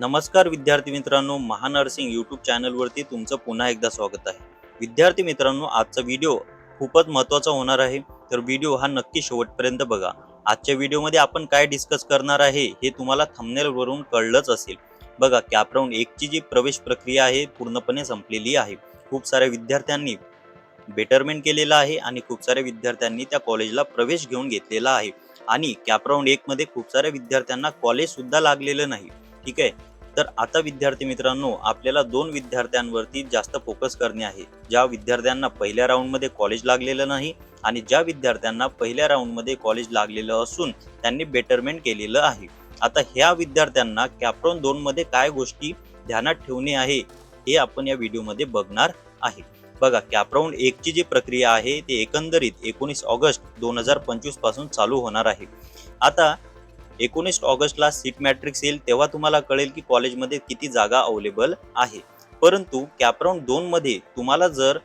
नमस्कार विद्यार्थी मित्रांनो महानर्सिंग यूट्यूब चॅनलवरती तुमचं पुन्हा एकदा स्वागत आहे. विद्यार्थी मित्रांनो आजचा व्हिडिओ खूपच महत्त्वाचा होणार आहे. तर व्हिडिओ हा नक्की शेवटपर्यंत बघा. आजच्या व्हिडिओमध्ये आपण काय डिस्कस करणार आहे हे तुम्हाला थंबनेलवरून कळलंच असेल. बघा कॅपराऊंड एकची जी प्रवेश प्रक्रिया आहे पूर्णपणे संपलेली आहे. खूप साऱ्या विद्यार्थ्यांनी बेटरमेंट केलेलं आहे आणि खूप साऱ्या विद्यार्थ्यांनी त्या कॉलेजला प्रवेश घेऊन घेतलेला आहे. आणि कॅपराऊंड एकमध्ये खूप साऱ्या विद्यार्थ्यांना कॉलेजसुद्धा लागलेलं नाही. ठीक आहे? तर आता विद्यार्थी मित्रांनो आपल्याला दोन विद्यार्थ्यांवरती जास्त फोकस करणे आहे. ज्या विद्यार्थ्यांना पहिल्या राऊंडमध्ये कॉलेज लागलेलं नाही आणि ज्या विद्यार्थ्यांना पहिल्या राऊंडमध्ये कॉलेज लागलेलं असून त्यांनी बेटरमेंट केलेलं आहे. आता ह्या विद्यार्थ्यांना कॅप्रॉन दोनमध्ये काय गोष्टी ध्यानात ठेवणे आहे हे आपण या व्हिडिओमध्ये बघणार आहे. बघा कॅप्रॉन एकची जी प्रक्रिया आहे ती एकंदरीत एकोणीस ऑगस्ट दोन हजार पंचवीसपासून चालू होणार आहे. आता एकोणीस ऑगस्टला सीट मॅट्रिक्स येईल तेव्हा तुम्हाला कळेल की कॉलेजमध्ये किती जागा अवेलेबल आहे. परंतु कॅपराऊंड दोनमध्ये तुम्हाला जर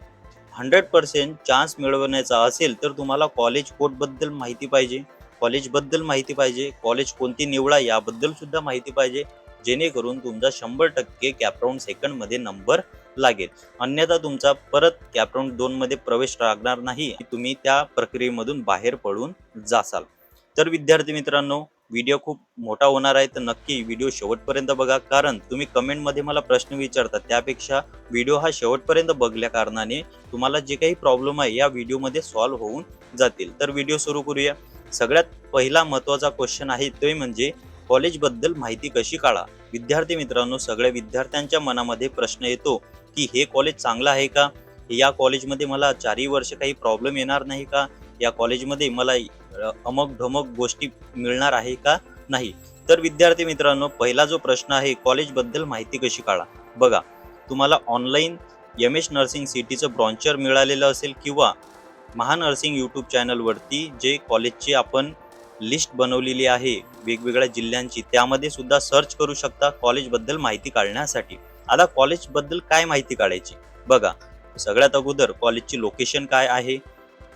हंड्रेड पर्सेंट चान्स मिळवण्याचा असेल तर तुम्हाला कॉलेज कोर्टबद्दल माहिती पाहिजे. कॉलेजबद्दल माहिती पाहिजे. कॉलेज कोणती निवडा याबद्दल सुद्धा माहिती पाहिजे. जेणेकरून तुमचा शंभर टक्के कॅपराऊंड सेकंडमध्ये नंबर लागेल. अन्यथा तुमचा परत कॅपराऊंड दोनमध्ये प्रवेश लागणार नाही. तुम्ही त्या प्रक्रियेमधून बाहेर पडून जासाल. तर विद्यार्थी मित्रांनो व्हिडिओ खूप मोठा होणार आहे तर नक्की व्हिडिओ शेवटपर्यंत बघा. कारण तुम्ही कमेंटमध्ये मला प्रश्न विचारता त्यापेक्षा व्हिडिओ हा शेवटपर्यंत बघल्या कारणाने तुम्हाला जे काही प्रॉब्लेम आहे या व्हिडिओमध्ये सॉल्व्ह होऊन जातील. तर व्हिडिओ सुरू करूया. सगळ्यात पहिला महत्त्वाचा क्वेश्चन आहे ते म्हणजे कॉलेजबद्दल माहिती कशी काढा? विद्यार्थी मित्रांनो सगळ्या विद्यार्थ्यांच्या मनामध्ये प्रश्न येतो की हे कॉलेज चांगलं आहे का? या कॉलेजमध्ये मला चारही वर्ष काही प्रॉब्लेम येणार नाही का? या कॉलेजमध्ये मला अमक ढमक गोष्टी मिळणार आहे का नाही? तर विद्यार्थी मित्रांनो पहिला जो प्रश्न आहे कॉलेजबद्दल माहिती कशी काढा? बघा तुम्हाला ऑनलाईन एम एस नर्सिंग सिटीचं ब्रॉन्चर मिळालेलं असेल किंवा महानर्सिंग यूट्यूब चॅनलवरती जे कॉलेजची आपण लिस्ट बनवलेली आहे वेगवेगळ्या जिल्ह्यांची त्यामध्ये सुद्धा सर्च करू शकता कॉलेजबद्दल माहिती काढण्यासाठी. आता कॉलेजबद्दल काय माहिती काढायची? बघा सगळ्यात अगोदर कॉलेजची लोकेशन काय आहे?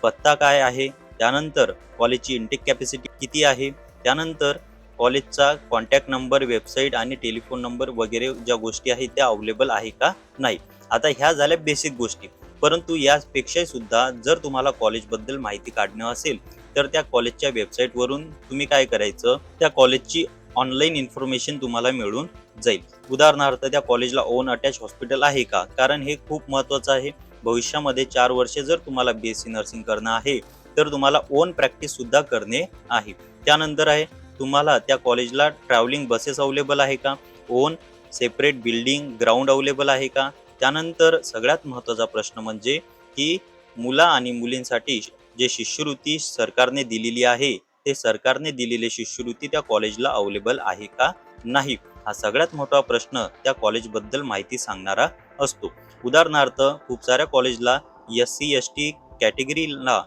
पत्ता काय आहे? त्यानंतर कॉलेजची इंटेक कॅपॅसिटी किती आहे? त्यानंतर कॉलेजचा कॉन्टॅक्ट नंबर वेबसाईट आणि टेलिफोन नंबर वगैरे ज्या गोष्टी आहेत त्या अवेलेबल आहे का नाही? आता ह्या झाल्या बेसिक गोष्टी. परंतु यापेक्षाही सुद्धा जर तुम्हाला कॉलेजबद्दल माहिती काढणं असेल तर त्या कॉलेजच्या वेबसाईटवरून तुम्ही काय करायचं? त्या कॉलेजची ऑनलाईन इन्फॉर्मेशन तुम्हाला मिळून जाईल. उदाहरणार्थ त्या कॉलेजला ओन अटॅच हॉस्पिटल आहे का? कारण हे खूप महत्त्वाचं आहे. भविष्यामध्ये चार वर्षे जर तुम्हाला बी एस सी नर्सिंग करणं आहे तर तुम्हाला ओन प्रॅक्टिससुद्धा करणे आहे. त्यानंतर आहे तुम्हाला त्या कॉलेजला ट्रॅव्हलिंग बसेस अवेलेबल आहे का? Own separate building ground available आहे का? त्यानंतर सगळ्यात महत्त्वाचा प्रश्न म्हणजे की मुला आणि मुलींसाठी जे शिष्यवृत्ती सरकारने दिलेली आहे ते सरकारने दिलेली शिष्यवृत्ती त्या कॉलेजला अवेलेबल आहे का नाही? हा सगळ्यात मोठा प्रश्न त्या कॉलेजबद्दल माहिती सांगणारा असतो. उदाहरणार्थ खूप साऱ्या कॉलेजला एस सी एस टी कॅटेगरीला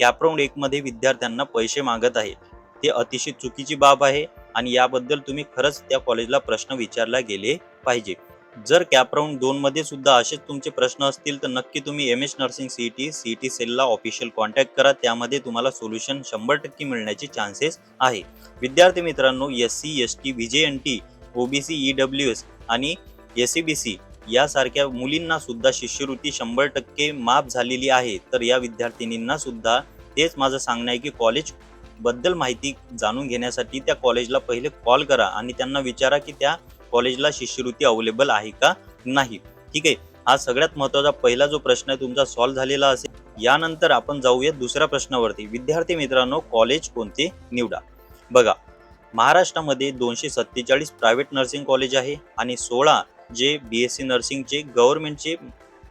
कॅपराऊंड एकमध्ये विद्यार्थ्यांना पैसे मागत आहे. ते अतिशय चुकीची बाब आहे आणि याबद्दल तुम्ही खरंच त्या कॉलेजला प्रश्न विचारला गेले पाहिजे. जर कॅपराऊंड दोनमध्ये सुद्धा असेच तुमचे प्रश्न असतील तर नक्की तुम्ही M S nursing C T C T सेलला official contact करा. त्यामध्ये तुम्हाला सोल्युशन शंभर टक्के मिळण्याचे चान्सेस आहे. विद्यार्थी मित्रांनो S C S T V J N T OBC E W S आणि एस सी बी सी यासारख्या मुलींना सुद्धा शिष्यवृत्ती शंभर टक्के माफ झालेली आहे. तर या विद्यार्थिनींना सुद्धा तेच माझं सांगणं आहे की कॉलेजबद्दल माहिती जाणून घेण्यासाठी त्या कॉलेजला पहिले कॉल करा आणि त्यांना विचारा की त्या कॉलेजला शिष्यवृत्ती अवेलेबल आहे का नाही. ठीक आहे? हा सगळ्यात महत्त्वाचा पहिला जो प्रश्न आहे तुमचा सॉल्व्ह झालेला असेल. यानंतर आपण जाऊया दुसऱ्या प्रश्नावरती. विद्यार्थी मित्रांनो कॉलेज कोणते? निवडा. बघा महाराष्ट्रामध्ये दोनशे सत्तेचाळीस प्रायव्हेट नर्सिंग कॉलेज आहे आणि सोळा जे बी एस सी नर्सिंगचे गव्हर्नमेंटचे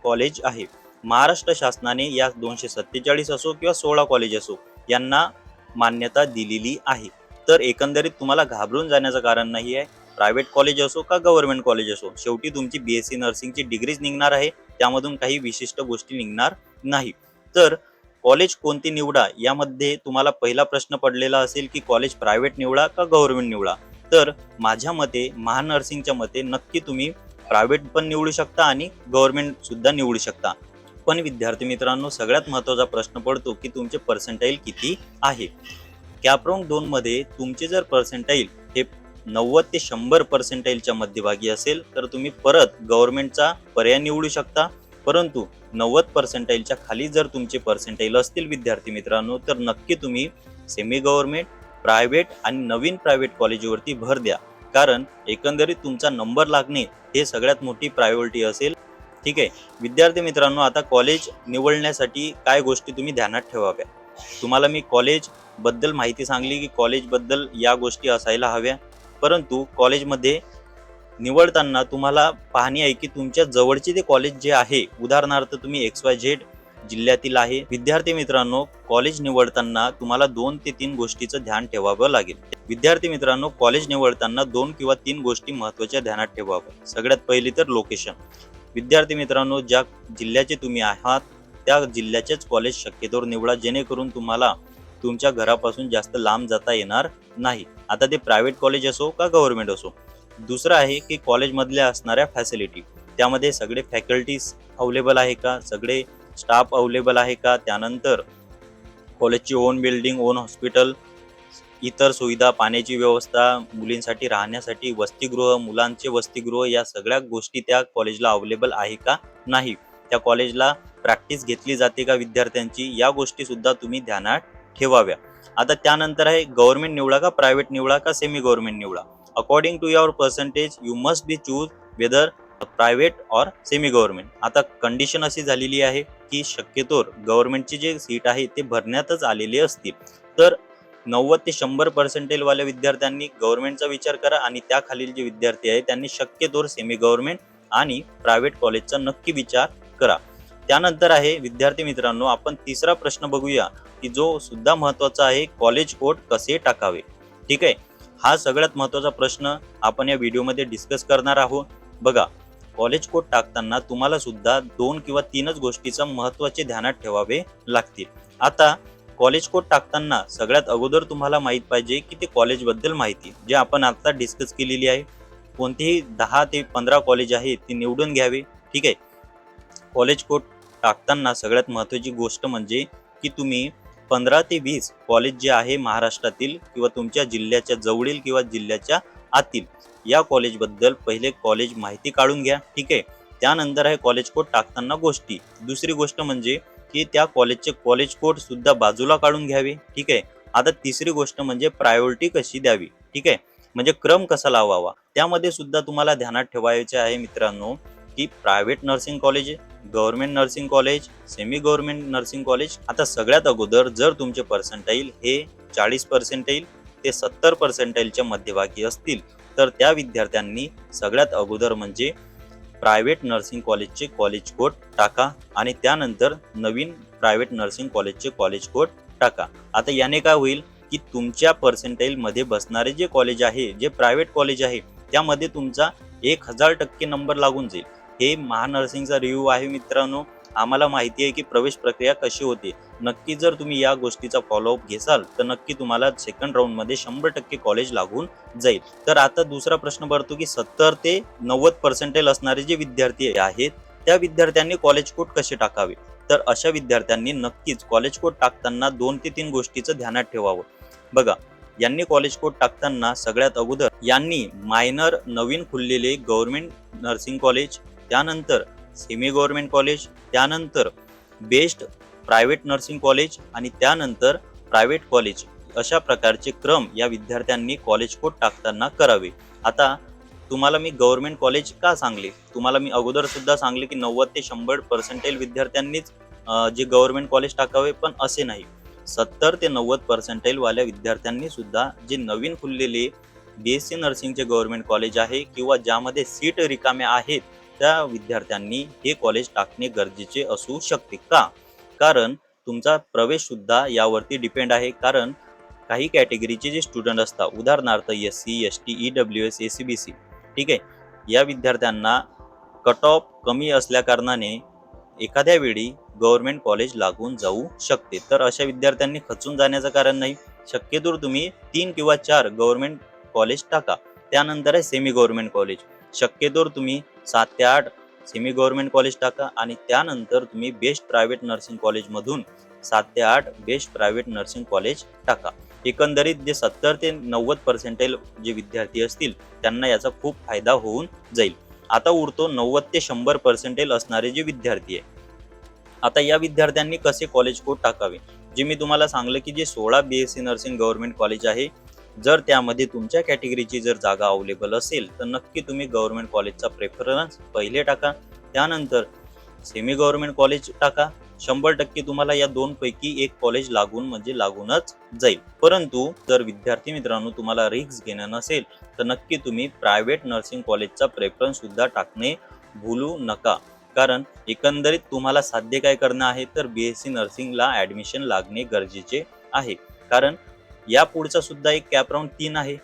कॉलेज आहे. महाराष्ट्र शासनाने या दोनशे सत्तेचाळीस असो किंवा सोळा कॉलेज असो यांना मान्यता दिलेली आहे. तर एकंदरीत तुम्हाला घाबरून जाण्याचं कारण नाही आहे. प्रायव्हेट कॉलेज असो का गव्हर्नमेंट कॉलेज असो शेवटी तुमची बी एस सी नर्सिंगची डिग्रीज निघणार आहे. त्यामधून काही विशिष्ट गोष्टी निघणार नाही. तर कॉलेज कोणती निवडा यामध्ये तुम्हाला पहिला प्रश्न पडलेला असेल की कॉलेज प्रायव्हेट निवडा का गव्हर्नमेंट निवडा? तर माझ्या मते महानर्सिंगच्या मते नक्की तुम्ही प्रायव्हेट पण निवडू शकता आणि गव्हर्नमेंट सुद्धा निवडू शकता. पण विद्यार्थी मित्रांनो सगळ्यात महत्त्वाचा प्रश्न पडतो की तुमचे पर्सेंटाईल किती आहे? कॅप्रॉंग दोन मध्ये तुमचे जर पर्सेंटाईल हे नव्वद ते शंभर पर्सेंटाईलच्या मध्यभागी असेल तर तुम्ही परत गव्हर्नमेंटचा पर्याय निवडू शकता. परंतु नव्वद पर्सेंटाईलच्या खाली जर तुमचे पर्सेंटाईल असतील विद्यार्थी मित्रांनो तर नक्की तुम्ही सेमी गव्हर्नमेंट प्रायव्हेट आणि नवीन प्रायव्हेट कॉलेजवरती भर द्या. कारण एकंदरीत तुमचा नंबर लागणे हे सगळ्यात मोठी प्रायोरिटी असेल. ठीक आहे? विद्यार्थी मित्रांनो आता कॉलेज निवडण्यासाठी काय गोष्टी तुम्ही ध्यानात ठेवाव्या? तुम्हाला मी कॉलेजबद्दल माहिती सांगली की कॉलेजबद्दल या गोष्टी असायला हव्या. परंतु कॉलेजमध्ये निवडताना तुम्हाला पाहणी आहे की तुमच्या जवळचे ते कॉलेज जे आहे उदाहरणार्थ तुम्ही एक्स वाय झेड जिल्ह्यातील आहे. विद्यार्थी मित्रांनो कॉलेज निवडताना तुम्हाला दोन ते तीन गोष्टीचं ध्यान ठेवावं लागेल. विद्यार्थी मित्रांनो कॉलेज निवडताना दोन किंवा तीन गोष्टी महत्त्वाच्या ध्यानात ठेवाव्या सगळ्यात पहिली तर लोकेशन विद्यार्थी मित्रांनो ज्या जिल्ह्याचे तुम्ही आहात त्या जिल्ह्याचेच कॉलेज शक्यतोवर निवडा जेणेकरून तुम्हाला तुमच्या घरापासून जास्त लांब जाता येणार नाही. आता ते प्रायव्हेट कॉलेज असो का गव्हर्नमेंट असो. दुसरं आहे की कॉलेजमधल्या असणाऱ्या फॅसिलिटी त्यामध्ये सगळे फॅकल्टीज अवेलेबल आहे का? सगळे स्टाफ अवेलेबल आहे का? त्यानंतर कॉलेजची ओन बिल्डिंग ओन हॉस्पिटल इतर सुविधा पाण्याची व्यवस्था मुलींसाठी राहण्यासाठी वसतिगृह मुलांचे वसतिगृह या सगळ्या गोष्टी त्या कॉलेजला अवेलेबल आहे का? नाही. त्या कॉलेजला प्रॅक्टिस घेतली जाते का विद्यार्थ्यांची? या गोष्टी सुद्धा तुम्ही ध्यानात ठेवाव्या. आता त्यानंतर आहे गव्हर्नमेंट निवडा का प्रायव्हेट निवडा का सेमी गव्हर्नमेंट निवडा? According to your percentage you must be choose whether private or semi government आता कंडिशन अशी झालेली आहे की शक्यतोर गव्हर्नमेंटची जे सीट आहे ते भरण्यातच आलेले असतील. तर नव्वद ते शंभर पर्सेंटेलवाल्या विद्यार्थ्यांनी गव्हर्नमेंटचा विचार करा आणि त्याखालील जे विद्यार्थी आहे त्यांनी शक्यतोर सेमी गव्हर्नमेंट आणि प्रायव्हेट कॉलेजचा नक्की विचार करा. त्यानंतर आहे विद्यार्थी मित्रांनो आपण तिसरा प्रश्न बघूया की जो सुद्धा महत्त्वाचा आहे कॉलेज कोड कसे टाकावे? ठीक आहे? हा सगळ्यात महत्त्वाचा प्रश्न आपण या व्हिडिओमध्ये डिस्कस करणार आहोत. बघा कॉलेज कोड टाकताना तुम्हाला सुद्धा दोन किंवा तीनच गोष्टीचं महत्त्वाचे ध्यानात ठेवावे लागतील. आता कॉलेज कोड टाकताना सगळ्यात अगोदर तुम्हाला माहीत पाहिजे की ते कॉलेजबद्दल माहिती जे आपण आता डिस्कस केलेली आहे. कोणतेही दहा ते पंधरा कॉलेज आहे ते निवडून घ्यावे. ठीक आहे? कॉलेज कोड टाकताना सगळ्यात महत्त्वाची गोष्ट म्हणजे की तुम्ही पंधरा ते वीस कॉलेज जे आहे महाराष्ट्रातील किंवा तुमच्या जिल्ह्याच्या जवळील किंवा जिल्ह्याच्या आतील. या कॉलेजबद्दल पहिले कॉलेज माहिती काढून घ्या ठीक आहे? त्यानंतर आहे कॉलेज कोड टाकताना गोष्टी. दुसरी गोष्ट म्हणजे की त्या कॉलेजचे कॉलेज कोड सुद्धा बाजूला काढून घ्यावे ठीक आहे? आता तिसरी गोष्ट म्हणजे प्रायोरिटी कशी द्यावी ठीक आहे? म्हणजे क्रम कसा लावावा? त्यामध्ये सुद्धा तुम्हाला ध्यानात ठेवायचे आहे मित्रांनो की private nursing college government nursing college semi government nursing college आता सगळ्यात अगोदर जर तुमचे पर्सेंटाईल हे चाळीस पर्सेंटाईल ते सत्तर पर्सेंटाईलच्या मध्यभागी असतील. तर त्या विद्यार्थ्यांनी सगळ्यात अगोदर म्हणजे प्रायव्हेट नर्सिंग कॉलेजचे कॉलेज कोड टाका आणि त्यानंतर नवीन प्रायव्हेट नर्सिंग कॉलेजचे कॉलेज कोड टाका. आता याने काय होईल की तुमच्या पर्सेंटाईलमध्ये बसणारे जे कॉलेज आहे जे प्रायव्हेट कॉलेज आहे त्यामध्ये तुमचा एक हजार टक्के नंबर लागून जाईल. हे महानर्सिंगचा रिव्ह्यू आहे मित्रांनो. आम्हाला माहिती आहे की प्रवेश प्रक्रिया कशी होती. नक्की जर तुम्ही या गोष्टीचा फॉलोअप घेसाल तर नक्की तुम्हाला सेकंड राऊंडमध्ये शंभर टक्के कॉलेज लागून जाईल. तर आता दुसरा प्रश्न पडतो की सत्तर ते नव्वद पर्सेंटेल असणारे जे विद्यार्थी आहेत त्या विद्यार्थ्यांनी कॉलेज कोट कसे टाकावे? तर अशा विद्यार्थ्यांनी नक्कीच कॉलेज कोट टाकताना दोन ते तीन गोष्टीचं ध्यानात ठेवावं. बघा यांनी कॉलेज कोट टाकताना सगळ्यात अगोदर यांनी मायनर नवीन खुललेले गव्हर्नमेंट नर्सिंग कॉलेज त्यानंतर सेमी गव्हर्नमेंट कॉलेज त्यानंतर बेस्ट प्रायव्हेट नर्सिंग कॉलेज आणि त्यानंतर प्रायव्हेट कॉलेज अशा प्रकारचे क्रम या विद्यार्थ्यांनी कॉलेज कोड टाकताना करावे. आता तुम्हाला मी गव्हर्नमेंट कॉलेज का सांगले? तुम्हाला मी अगोदर सुद्धा सांगले की नव्वद ते शंभर पर्सेंटेल विद्यार्थ्यांनीच जे गव्हर्नमेंट कॉलेज टाकावे पण असे नाही. सत्तर ते नव्वद पर्सेंटेलवाल्या विद्यार्थ्यांनी सुद्धा जे नवीन खुललेले बी एस सी नर्सिंगचे गव्हर्नमेंट कॉलेज आहे किंवा ज्यामध्ये सीट रिकाम्या आहेत त्या विद्यार्थ्यांनी हे कॉलेज टाकणे गरजेचे असू शकते का? कारण तुमचा प्रवेश सुद्धा यावरती डिपेंड आहे. कारण काही कॅटेगरीचे जे स्टुडंट असतात उदाहरणार्थ S C S T E W S A C B C ठीक आहे? या विद्यार्थ्यांना कट ऑफ कमी असल्याकारणाने एखाद्या वेळी गव्हर्नमेंट कॉलेज लागून जाऊ शकते. तर अशा विद्यार्थ्यांनी खचून जाण्याचं कारण नाही. शक्यतो तुम्ही तीन किंवा चार गव्हर्नमेंट कॉलेज टाका. त्यानंतर आहे सेमी गव्हर्नमेंट कॉलेज शक्यतोर तुम्ही सात ते आठ सेमी गव्हर्नमेंट कॉलेज टाका आणि त्यानंतर तुम्ही बेस्ट प्रायव्हेट नर्सिंग कॉलेजमधून सात ते आठ बेस्ट प्रायव्हेट नर्सिंग कॉलेज टाका. एकंदरीत जे सत्तर ते नव्वद पर्सेंटेल जे विद्यार्थी असतील त्यांना याचा खूप फायदा होऊन जाईल. आता उरतो नव्वद ते शंभर पर्सेंटेल असणारे जे विद्यार्थी आहे आता या विद्यार्थ्यांनी कसे कॉलेज कोड टाकावे? जे मी तुम्हाला सांगलं की जे सोळा B S C nursing government college आहे जर त्यामध्ये तुमच्या कॅटेगरीची जर जागा अवेलेबल असेल तर नक्की तुम्ही गव्हर्नमेंट कॉलेजचा प्रेफरन्स पहिले टाका. त्यानंतर सेमी गव्हर्नमेंट कॉलेज टाका. शंभर टक्के तुम्हाला या दोन पैकी एक कॉलेज लागून म्हणजे लागूनच जाईल. परंतु जर विद्यार्थी मित्रांनो तुम्हाला रिक्स घेणं नसेल तर नक्की तुम्ही प्रायव्हेट नर्सिंग कॉलेजचा प्रेफरन्स सुद्धा टाकणे भूलू नका. कारण एकंदरीत तुम्हाला साध्य काय करणं आहे तर बी एस सी नर्सिंगला ॲडमिशन लागणे गरजेचे आहे. कारण या पुढचा सुद्धा एक कॅप राऊंड तीन आहे.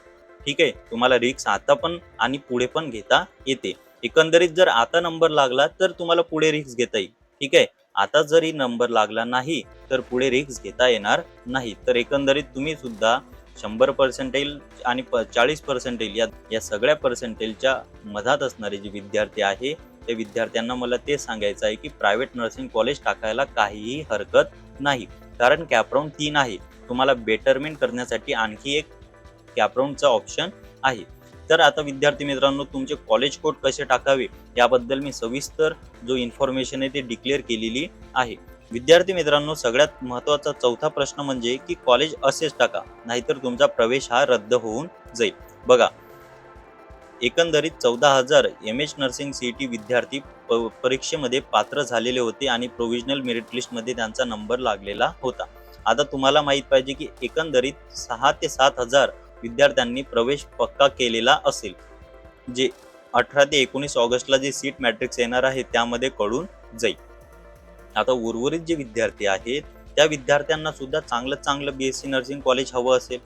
ठीक आहे? तुम्हाला रिक्स आता पण आणि पुढे पण घेता येते. एकंदरीत जर आता नंबर लागला तर तुम्हाला पुढे रिक्स घेता येईल. ठीक आहे? आता जरी नंबर लागला नाही तर पुढे रिक्स घेता येणार नाही. तर एकंदरीत तुम्ही सुद्धा शंभर पर्सेंटेल आणि प चाळीस पर्सेंटेल या या सगळ्या पर्सेंटेलच्या मधात असणारे जे विद्यार्थी आहे त्या विद्यार्थ्यांना मला ते सांगायचं आहे की प्रायव्हेट नर्सिंग कॉलेज टाकायला काहीही हरकत नाही. कारण कॅपराऊंड तीन आहे. तुम्हाला बेटरमेंट करण्यासाठी आणखी एक कॅपराऊंडचा ऑप्शन आहे. तर आता विद्यार्थी मित्रांनो तुमचे कॉलेज कोड कसे टाकावे याबद्दल मी सविस्तर जो इन्फॉर्मेशन आहे ते डिक्लेअर केलेली आहे. विद्यार्थी मित्रांनो सगळ्यात महत्त्वाचा चौथा प्रश्न म्हणजे की कॉलेज असेच टाका नाहीतर तुमचा प्रवेश हा रद्द होऊन जाईल. बघा एकंदरीत चौदा हजार M H nursing C T विद्यार्थी प- परीक्षेमध्ये पात्र झालेले होते आणि प्रोव्हिजनल मेरिट लिस्टमध्ये त्यांचा नंबर लागलेला होता. आता तुम्हाला माहीत पाहिजे की एकंदरीत सहा ते सात हजार विद्यार्थ्यांनी प्रवेश पक्का केलेला असेल. जे अठरा ते एकोणीस ऑगस्टला जे सीट मॅट्रिक्स येणार आहे त्यामध्ये कळून जाईल. आता उर्वरित जे विद्यार्थी आहेत त्या विद्यार्थ्यांना सुद्धा चांगलं चांगलं B S C nursing college हवं असेल.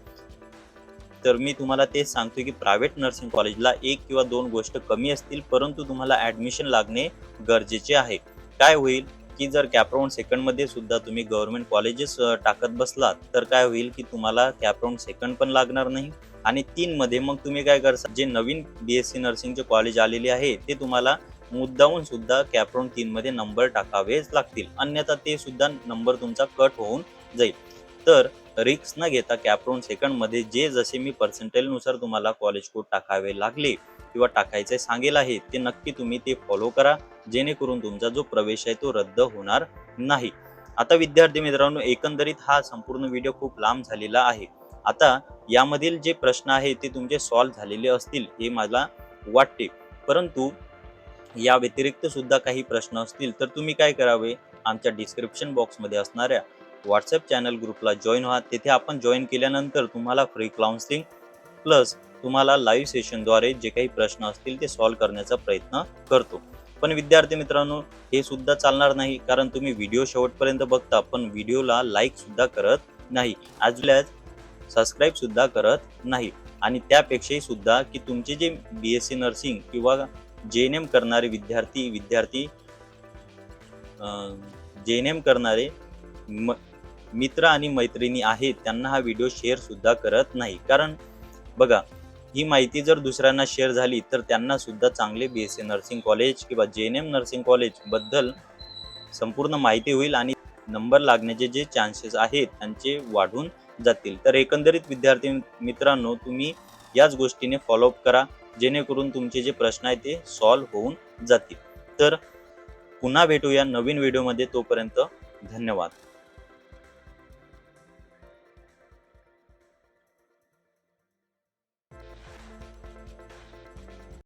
तर मी तुम्हाला तेच सांगतो की प्रायव्हेट नर्सिंग कॉलेजला एक किंवा दोन गोष्ट कमी असतील परंतु तुम्हाला ॲडमिशन लागणे गरजेचे आहे. काय होईल? की जर कॅपराऊंड सेकंडमध्ये सुद्धा तुम्ही गव्हर्नमेंट कॉलेजेस टाकत बसलात तर काय होईल की तुम्हाला कॅपराऊंड सेकंड पण लागणार नाही. आणि तीनमध्ये मग तुम्ही काय करता जे नवीन बी एस सी नर्सिंगचे कॉलेज आलेले आहे ते तुम्हाला मुद्दाहून सुद्धा कॅपराऊंड तीनमध्ये नंबर टाकावेच लागतील. अन्यथा ते सुद्धा नंबर तुमचा कट होऊन जाईल. तर रिक्स न घेता कॅपराऊंड सेकंडमध्ये जे जसे मी पर्सेंटेजनुसार तुम्हाला कॉलेज कोड टाकावे लागले किंवा टाकायचे सांगेल आहे ते नक्की तुम्ही ते फॉलो करा जेणेकरून तुमचा जो प्रवेश आहे तो रद्द होणार नाही. आता विद्यार्थी मित्रांनो एकंदरीत हा संपूर्ण व्हिडिओ खूप लांब झालेला आहे. आता यामधील जे प्रश्न आहे ते तुमचे सॉल्व्ह झालेले असतील हे मला वाटते. परंतु या व्यतिरिक्त सुद्धा काही प्रश्न असतील तर तुम्ही काय करावे? आमच्या डिस्क्रिप्शन बॉक्समध्ये असणाऱ्या व्हॉट्सअप चॅनल ग्रुपला जॉईन व्हा. तेथे आपण जॉईन केल्यानंतर तुम्हाला फ्री काउन्सिलिंग प्लस तुम्हाला लाईव्ह सेशनद्वारे जे काही प्रश्न असतील ते सॉल्व्ह करण्याचा प्रयत्न करतो. पण विद्यार्थी मित्रांनो हे सुद्धा चालणार नाही कारण तुम्ही व्हिडिओ शेवटपर्यंत बघता पण व्हिडिओला लाईक सुद्धा करत नाही. ॲज वेल ॲज सबस्क्राईब सुद्धा करत नाही. आणि त्यापेक्षाही सुद्धा की तुमचे जे बी एस सी नर्सिंग किंवा जे एन एम करणारे विद्यार्थी विद्यार्थी जे एन एम करणारे म मित्र आणि मैत्रिणी आहेत त्यांना हा व्हिडिओ शेअर सुद्धा करत नाही. कारण बघा ही माहिती जर दुसऱ्यांना शेअर झाली तर त्यांना सुद्धा चांगले B S C nursing college किंवा जे एन एम नर्सिंग कॉलेजबद्दल संपूर्ण माहिती होईल आणि नंबर लागण्याचे जे चान्सेस आहेत त्यांचे वाढून जातील. तर एकंदरीत विद्यार्थी मित्रांनो तुम्ही याच गोष्टीने फॉलोअप करा जेणेकरून तुमचे जे प्रश्न आहेत ते सॉल्व्ह होऊन जातील. तर पुन्हा भेटूया नवीन व्हिडिओमध्ये तोपर्यंत धन्यवाद.